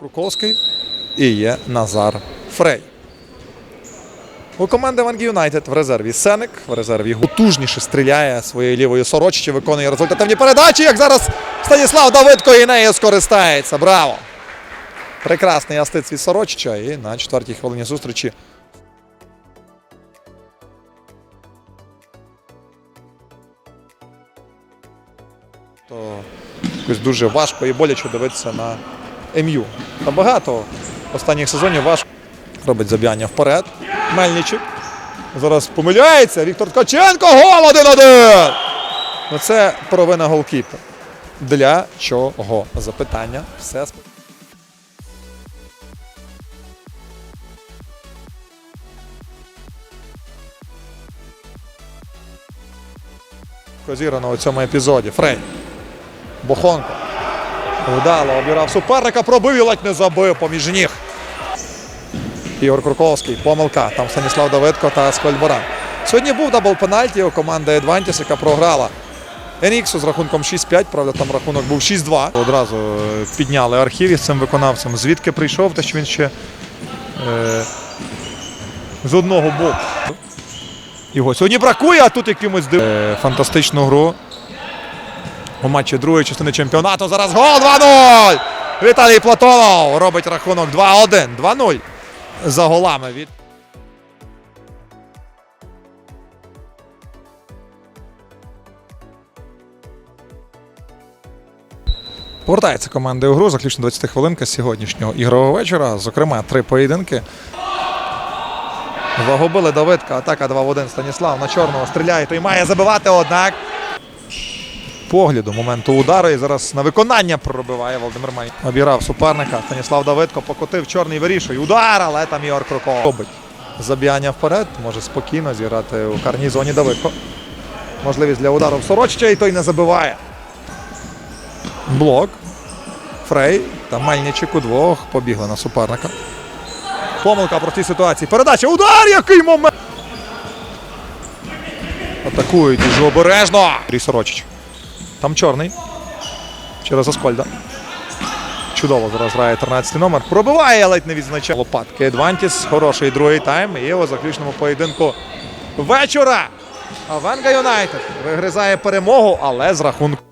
Круковський і є Назар Фрей. У команди Вангі Юнайтед в резерві Сеник, в резерві потужніше стріляє своєю лівою сороччю, виконує результативні передачі. Як зараз Станіслав Давидко і нею скористається. Браво! Прекрасний астиць від Сорочича. І на четвертій хвилині зустрічі то якось дуже важко і боляче дивитися на МЮ. Та багато останніх сезонів важко робить забігання вперед. Мельничик. Зараз помиляється. Віктор Ткаченко. Гол 1-1! Ну це провина голкіпер. Для чого? Запитання. Все Зіграно у цьому епізоді. Фрей. Бохонко. Вдало обірав суперника, пробив і ледь не забив поміж ніг. Ігор Круковський, помилка. Там Станіслав Давидко та Скольборан. Сьогодні був дабл пенальті у команди Едвантіс, яка програла Еніксу з рахунком 6-5. Правда, там рахунок був 6-2. Одразу е, підняли архів із цим виконавцем. Звідки прийшов, те що він ще е, з одного боку. Його сьогодні бракує, а тут якимось див... Е, фантастичну гру у матчі другої частини чемпіонату. Зараз гол 2-0. Віталій Платонов робить рахунок 2-1. 2-0 за голами від. Повертається команда у гру. Заключно 20 хвилинка сьогоднішнього ігрового вечора. Зокрема, три поєдинки. Загубили Давидка. Атака 2 в 1. Станіслав на чорного стріляє. Той має забивати, однак. Погляду моменту удару. І зараз на виконання пробиває Володимир Май. Обірав суперника. Станіслав Давидко покотив чорний вирішує. Удар, але там Ігор Круков робить. Забігання вперед. Може спокійно зіграти у карній зоні Давидко. Можливість для удару в Сороччя, і той не забиває. Блок. Фрей та Мельничик удвох побігли на суперника. Помилка в простій ситуації. Передача. Удар! Який момент! Атакують дуже обережно. Рій Сорочич. Там чорний. Через Аскольда. Чудово зараз грає 13 номер. Пробиває, ледь не відзначає. Лопатки Едвантіс. Хороший другий тайм. І у заключному поєдинку вечора. Венга Юнайтед вигризає перемогу, але з рахунку.